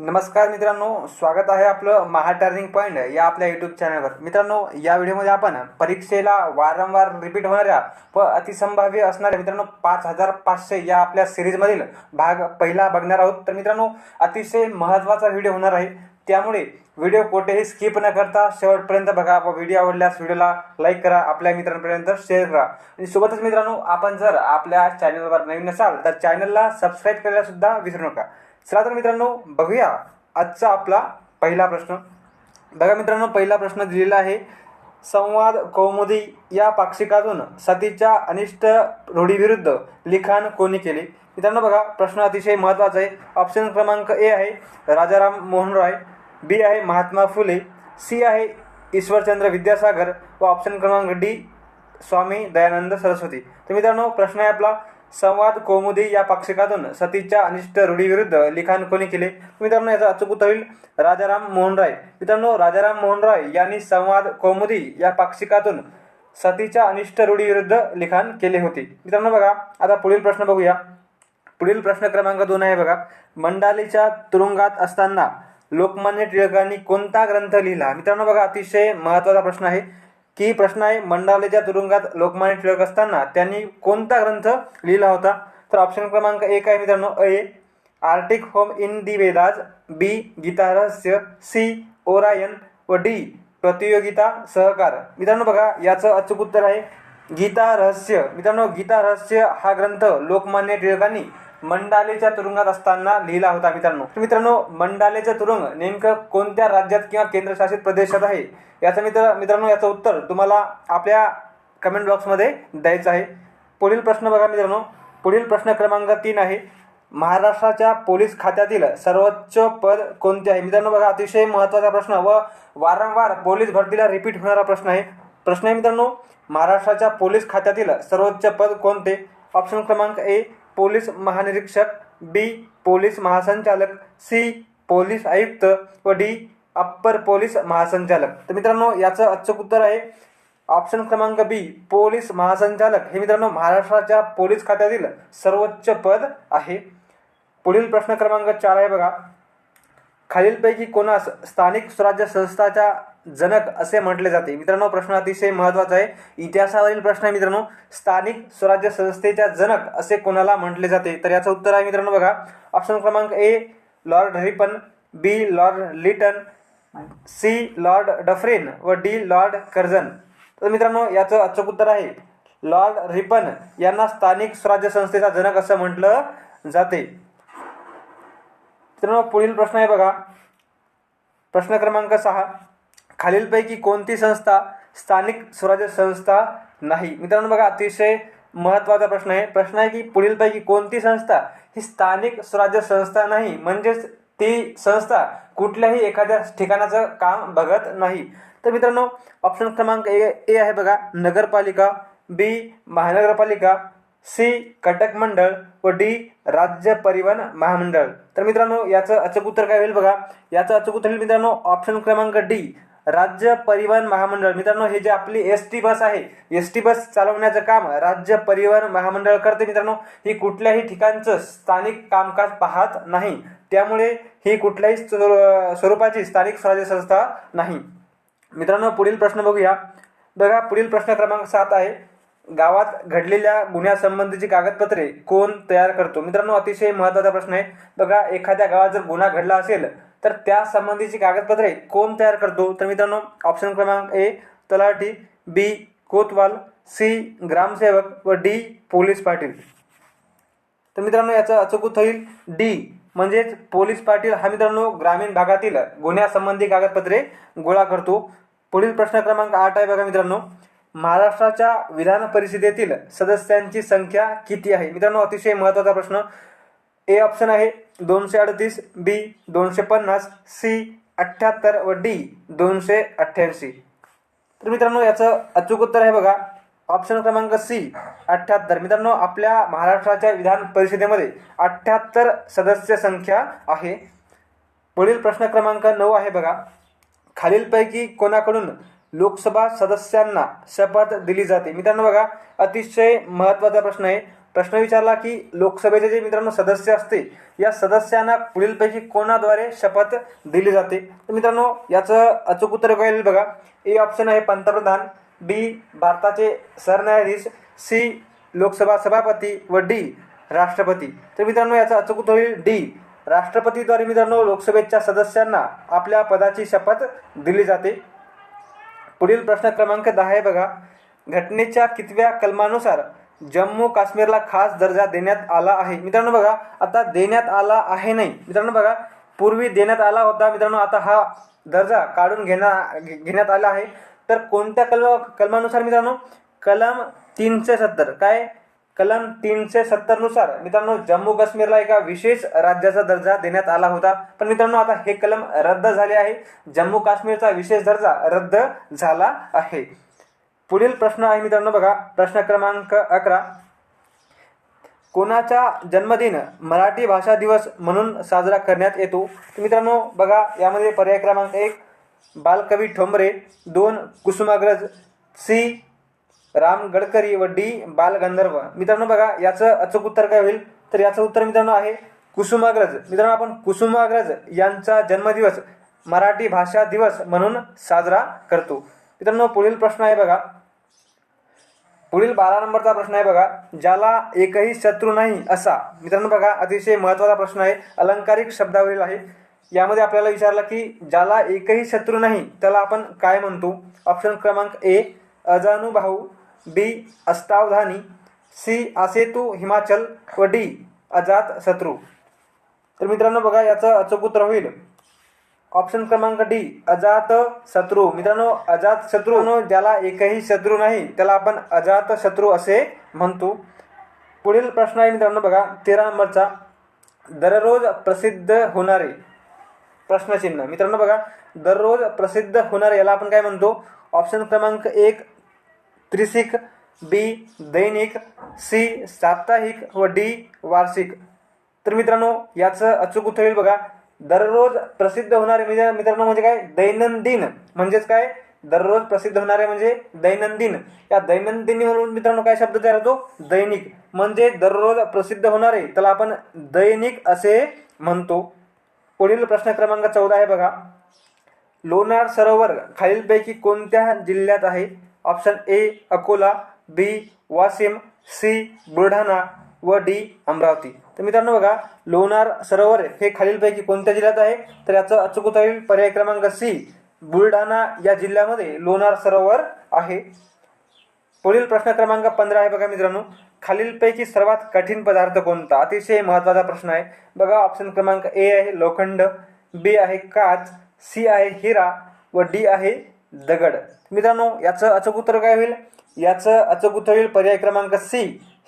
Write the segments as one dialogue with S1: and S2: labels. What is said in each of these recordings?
S1: नमस्कार मित्रांनो स्वागत आहे आपलं महा टर्निंग पॉईंट या आपल्या यूट्यूब चॅनलवर मित्रांनो या व्हिडिओमध्ये आपण परीक्षेला वारंवार रिपीट होणाऱ्या व अतिसंभाव्य असणाऱ्या मित्रांनो पाच हजार पाचशे या आपल्या सिरीजमधील भाग पहिला बघणार आहोत तर मित्रांनो अतिशय महत्त्वाचा व्हिडिओ होणार आहे त्यामुळे व्हिडिओ कुठेही स्किप न करता शेवटपर्यंत बघा व व्हिडिओ आवडल्यास व्हिडिओला लाईक करा आपल्या मित्रांपर्यंत शेअर करा आणि सोबतच मित्रांनो आपण जर आपल्या चॅनलवर नवीन असाल तर चॅनलला सबस्क्राईब करायला सुद्धा विसरू नका चला तर मित्रांनो बघूया आजचा आपला पहिला प्रश्न बघा मित्रांनो पहिला प्रश्न दिलेला आहे संवाद कौमुदी या पाक्षिकातून सतीच्या अनिष्ट रूढीविरुद्ध लिखाण कोणी केले मित्रांनो बघा प्रश्न अतिशय महत्त्वाचा आहे ऑप्शन क्रमांक ए आहे राजाराम मोहन रॉय बी आहे महात्मा फुले सी आहे ईश्वरचंद्र विद्यासागर व ऑप्शन क्रमांक डी स्वामी दयानंद सरस्वती तर मित्रांनो प्रश्न आहे आपला संवाद कौमुदी या पाक्षिकातून सतीच्या अनिष्ट रूढीविरुद्ध लिखाण कोणी केले मित्रांनो याचा अचूक उत्तर होईल राजाराम मोहन राय मित्रांनो राजाराम मोहन राय यांनी संवाद कोमुदी या पाक्षिकातून सतीच्या अनिष्ट रूढीविरुद्ध लिखाण केले होते मित्रांनो बघा आता पुढील प्रश्न बघूया पुढील प्रश्न क्रमांक दोन आहे बघा मंडालीच्या तुरुंगात असताना लोकमान्य टिळकांनी कोणता ग्रंथ लिहिला मित्रांनो बघा अतिशय महत्त्वाचा प्रश्न आहे की प्रश्न आहे मंडालेच्या तुरुंगात लोकमान्य टिळक असताना त्यांनी कोणता ग्रंथ लिहिला होता तर ऑप्शन क्रमांक एक आहे मित्रांनो A Arctic home in the Vedas B Gita Rahasya C Orion व डी प्रतियोगिता सहकार मित्रांनो बघा याचं अचूक उत्तर आहे गीता रहस्य मित्रांनो गीता रहस्य हा ग्रंथ लोकमान्य टिळकांनी मंडालेच्या तुरुंगात असताना लिहिला होता मित्रांनो मित्रांनो मंडालेचा तुरुंग नेमकं कोणत्या राज्यात किंवा केंद्रशासित प्रदेशात आहे याचं मित्र मित्रांनो याचं उत्तर तुम्हाला आपल्या कमेंट बॉक्समध्ये द्यायचं आहे पुढील प्रश्न बघा मित्रांनो पुढील प्रश्न क्रमांक तीन आहे महाराष्ट्राच्या पोलीस खात्यातील सर्वोच्च पद कोणते आहे मित्रांनो बघा अतिशय महत्त्वाचा प्रश्न व वारंवार पोलीस भरतीला रिपीट होणारा प्रश्न आहे प्रश्न आहे मित्रांनो महाराष्ट्राच्या पोलीस खात्यातील सर्वोच्च पद कोणते ऑप्शन क्रमांक ए पोलीस महानिरीक्षक बी पोलीस महासंचालक सी पोलीस आयुक्त व डी अप्पर पोलीस महासंचालक तर मित्रांनो याचं अचूक उत्तर आहे ऑप्शन क्रमांक बी पोलीस महासंचालक हे मित्रांनो महाराष्ट्राच्या पोलीस खात्यातील सर्वोच्च पद आहे पुढील प्रश्न क्रमांक चार आहे बघा खालीलपैकी कोणास स्थानिक स्वराज्य संस्थाचा जनक असे म्हटले जाते मित्रांनो प्रश्न अतिशय महत्त्वाचा आहे इतिहासावरील प्रश्न आहे मित्रांनो स्थानिक स्वराज्य संस्थेच्या जनक असे कोणाला म्हटले जाते तर याचं उत्तर आहे मित्रांनो बघा ऑप्शन क्रमांक A lord Ripon B lord Lytton C lord Dufferin व डी लॉर्ड कर्जन तर मित्रांनो याचं अचूक उत्तर आहे लॉर्ड रिपन यांना स्थानिक स्वराज्य संस्थेचा जनक असं म्हटलं जाते मित्रांनो पुढील प्रश्न आहे बघा प्रश्न क्रमांक सहा खालीलपैकी कोणती संस्था स्थानिक स्वराज्य संस्था नाही मित्रांनो बघा अतिशय महत्त्वाचा प्रश्न आहे प्रश्न आहे की पुढीलपैकी कोणती संस्था ही स्थानिक स्वराज्य संस्था नाही म्हणजेच ती संस्था कुठल्याही एखाद्या ठिकाणाचं काम बघत नाही तर मित्रांनो ऑप्शन क्रमांक ए ए आहे बघा नगरपालिका बी महानगरपालिका सी कटक मंडळ व डी राज्य परिवहन महामंडळ तर मित्रांनो याचं अचूक उत्तर काय होईल बघा याचं अचूक उत्तर होईल मित्रांनो ऑप्शन क्रमांक डी राज्य परिवहन महामंडळ मित्रांनो हे जे आपली एस टी बस आहे एस टी बस चालवण्याचं काम राज्य परिवहन महामंडळ करते मित्रांनो ही कुठल्याही ठिकाणचं स्थानिक कामकाज पाहत नाही त्यामुळे ही कुठल्याही स्वरूपाची स्थानिक स्वराज्य संस्था नाही मित्रांनो पुढील प्रश्न बघूया बघा पुढील प्रश्न क्रमांक सात आहे गावात घडलेल्या गुन्ह्यासंबंधीची कागदपत्रे कोण तयार करतो मित्रांनो अतिशय महत्त्वाचा प्रश्न आहे बघा एखाद्या गावात जर गुन्हा घडला असेल तर त्या संबंधीची कागदपत्रे कोण तयार करतो तर मित्रांनो ऑप्शन क्रमांक ए तलाठी बी कोतवाल सी ग्रामसेवक व डी पोलीस पाटील तर मित्रांनो याचं अचूक उत्तर होईल डी म्हणजेच पोलीस पाटील हा मित्रांनो ग्रामीण भागातील गुन्ह्यासंबंधी कागदपत्रे गोळा करतो पुढील प्रश्न क्रमांक आठ आहे बघा मित्रांनो महाराष्ट्राच्या विधान परिषदेतील सदस्यांची संख्या किती आहे मित्रांनो अतिशय महत्त्वाचा प्रश्न ए ऑप्शन आहे दोनशे अडतीस बी दोनशे पन्नास सी अठ्ठ्याहत्तर व डी दोनशे अठ्ठ्याऐंशी तर मित्रांनो याचं अचूक उत्तर आहे बघा ऑप्शन क्रमांक सी अठ्ठ्याहत्तर मित्रांनो आपल्या महाराष्ट्राच्या विधान परिषदेमध्ये अठ्ठ्याहत्तर सदस्य संख्या आहे पुढील प्रश्न क्रमांक नऊ आहे बघा खालीलपैकी कोणाकडून लोकसभा सदस्यांना शपथ दिली जाते मित्रांनो बघा अतिशय महत्त्वाचा प्रश्न आहे प्रश्न विचारला की लोकसभेचे जे मित्रांनो सदस्य असते या सदस्यांना पुढीलपैकी कोणाद्वारे शपथ दिली जाते तर मित्रांनो याचं अचूक उत्तर कळेल बघा ए ऑप्शन आहे पंतप्रधान बी भारताचे सरन्यायाधीश सी लोकसभा सभापती व डी राष्ट्रपती तर मित्रांनो याचं अचूक उत्तर होईल डी राष्ट्रपतीद्वारे मित्रांनो लोकसभेच्या सदस्यांना आपल्या पदाची शपथ दिली जाते पुढील प्रश्न क्रमांक दहा आहे बघा घटनेच्या कितव्या कलमानुसार जम्मू काश्मीरला खास दर्जा देण्यात आला आहे मित्रांनो बघा आता देण्यात आला आहे नाही मित्रांनो बघा पूर्वी देण्यात आला होता मित्रांनो आता हा दर्जा काढून घेण्या घेण्यात आला आहे तर कोणत्या कलम कलमानुसार मित्रांनो कलम तीनशे सत्तर काय कलम तीनशे सत्तर नुसार मित्रांनो जम्मू काश्मीरला एका विशेष राज्याचा दर्जा देण्यात आला होता पण मित्रांनो आता हे कलम रद्द झाले आहे जम्मू काश्मीरचा विशेष दर्जा रद्द झाला आहे पुढील प्रश्न आहे मित्रांनो बघा प्रश्न क्रमांक अकरा कोणाचा जन्मदिन मराठी भाषा दिवस म्हणून साजरा करण्यात येतो मित्रांनो बघा यामध्ये पर्याय क्रमांक एक बालकवी ठोंबरे दोन कुसुमाग्रज सी राम गडकरी व डी बालगंधर्व मित्रांनो बघा याचं अचूक उत्तर काय होईल तर याचं उत्तर मित्रांनो आहे कुसुमाग्रज मित्रांनो आपण कुसुमाग्रज यांचा जन्मदिवस मराठी भाषा दिवस म्हणून साजरा करतो मित्रांनो पुढील प्रश्न आहे बघा पुढील बारा नंबरचा प्रश्न आहे बघा ज्याला एकही शत्रू नाही असा मित्रांनो बघा अतिशय महत्त्वाचा प्रश्न आहे अलंकारिक शब्दावरील आहे यामध्ये आपल्याला विचारला की ज्याला एकही शत्रू नाही त्याला आपण काय म्हणतो ऑप्शन क्रमांक ए अजानुभाऊ बी अष्टावधानी सी असेतू हिमाचल व डी अजात शत्रू तर मित्रांनो बघा याचं अचूक उत्तर होईल ऑप्शन क्रमांक डी अजात शत्रू मित्रांनो अजात शत्रू ज्याला एकही शत्रू नाही त्याला आपण अजात शत्रू असे म्हणतो पुढील प्रश्न आहे मित्रांनो बघा तेरा नंबरचा दररोज प्रसिद्ध होणारे प्रश्नचिन्ह मित्रांनो बघा दररोज प्रसिद्ध होणारे याला आपण काय म्हणतो ऑप्शन क्रमांक एक त्रिसिक बी दैनिक सी साप्ताहिक व डी वार्षिक तर मित्रांनो याचं अचूक उत्तर येईल बघा दररोज प्रसिद्ध होणारे म्हणजे मित्रांनो म्हणजे काय दैनंदिन म्हणजेच काय दररोज प्रसिद्ध होणारे म्हणजे दैनंदिन या दैनंदिनी म्हणून मित्रांनो काय शब्द तयार होतो दैनिक म्हणजे दररोज प्रसिद्ध होणारे त्याला आपण दैनिक असे म्हणतो पुढील प्रश्न क्रमांक चौदा आहे बघा लोणार सरोवर खालीलपैकी कोणत्या जिल्ह्यात आहे option A Akola B Washim C Buldhana व डी अमरावती तर मित्रांनो बघा लोणार सरोवर हे खालीलपैकी कोणत्या जिल्ह्यात आहे तर याचं अचूक उत्तर येईल पर्याय क्रमांक सी बुलढाणा या जिल्ह्यामध्ये लोणार सरोवर आहे पुढील प्रश्न क्रमांक पंधरा आहे बघा मित्रांनो खालीलपैकी सर्वात कठीण पदार्थ कोणता अतिशय महत्त्वाचा प्रश्न आहे बघा ऑप्शन क्रमांक ए आहे लोखंड बी आहे काच सी आहे हिरा व डी आहे दगड मित्रांनो याचं अचूक उत्तर काय होईल याचं अचूक उत्तर होईल पर्याय क्रमांक सी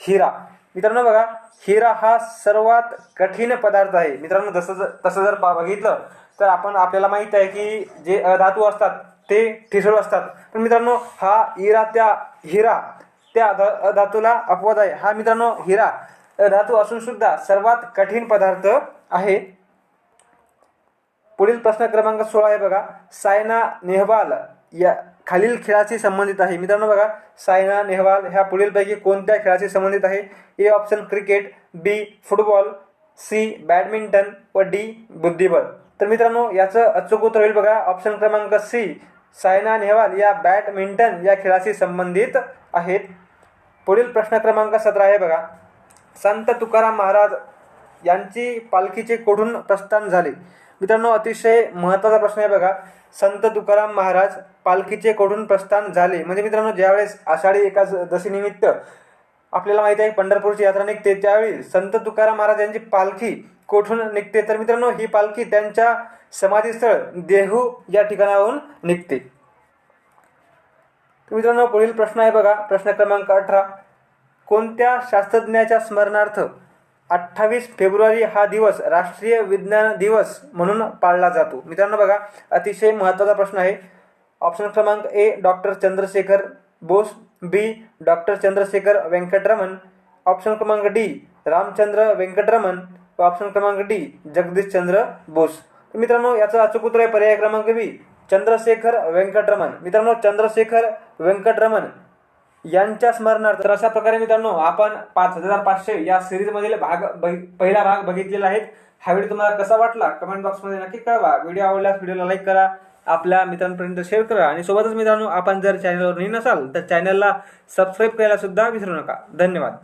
S1: हिरा मित्रांनो बघा हिरा हा सर्वात कठीण पदार्थ आहे मित्रांनो जसं जर तसं जर बघितलं तर आपण आपल्याला माहीत आहे की जे धातू असतात ते ठिसूळ असतात पण मित्रांनो हा हिरा त्या हिरा त्या धातूला अपवाद आहे हा मित्रांनो हिरा धातू असून सुद्धा सर्वात कठीण पदार्थ आहे पुढील प्रश्न क्रमांक सोळा आहे बघा सायना नेहवाल या खालील खेळाशी संबंधित आहे मित्रांनो बघा सायना नेहवाल ह्या पुढीलपैकी कोणत्या खेळाशी संबंधित आहे A option cricket B football C badminton व डी बुद्धिबळ तर मित्रांनो याचं अचूक उत्तर होईल बघा ऑप्शन क्रमांक सी सायना नेहवाल या बॅडमिंटन या खेळाशी संबंधित आहेत पुढील प्रश्न क्रमांक सतरा आहे बघा संत तुकाराम महाराज यांची पालखीचे कोठून प्रस्थान झाले मित्रांनो अतिशय महत्त्वाचा प्रश्न आहे बघा संत तुकाराम महाराज पालखीचे कडून प्रस्थान झाले म्हणजे मित्रांनो ज्यावेळेस आषाढी एकादशीनिमित्त आपल्याला माहिती आहे पंढरपूरची यात्रा निघते त्यावेळी संत तुकाराम महाराज यांची पालखी कोठून निघते तर मित्रांनो ही पालखी त्यांच्या समाधीस्थळ देहू या ठिकाणाहून निघते मित्रांनो पुढील प्रश्न आहे बघा प्रश्न क्रमांक अठरा कोणत्या शास्त्रज्ञाच्या स्मरणार्थ अठ्ठावीस फेब्रुवारी हा दिवस राष्ट्रीय विज्ञान दिवस म्हणून पाळला जातो मित्रांनो बघा अतिशय महत्त्वाचा प्रश्न आहे ऑप्शन क्रमांक A doctor Chandrashekhar Bose B doctor Chandrashekhar Venkataraman option क्रमांक डी रामचंद्र व्यंकटरमन व ऑप्शन क्रमांक डी जगदीशचंद्र बोस मित्रांनो याचं अचूक उत्तर आहे पर्याय क्रमांक बी चंद्रशेखर व्यंकटरमन मित्रांनो चंद्रशेखर व्यंकटरमन यांच्या स्मरणार्थ तर अशा प्रकारे मित्रांनो आपण पाच हजार पाचशे या मधील भाग पहिला भाग बघितलेला आहे हा व्हिडिओ तुम्हाला कसा वाटला कमेंट बॉक्समध्ये नक्की कळवा व्हिडिओ आवडल्यास व्हिडिओला लाईक करा आपल्या मित्रांपर्यंत शेअर करा आणि सोबतच मित्रांनो आपण जर चॅनलवर नवीन असाल तर चॅनलला सबस्क्राईब करायला सुद्धा विसरू नका धन्यवाद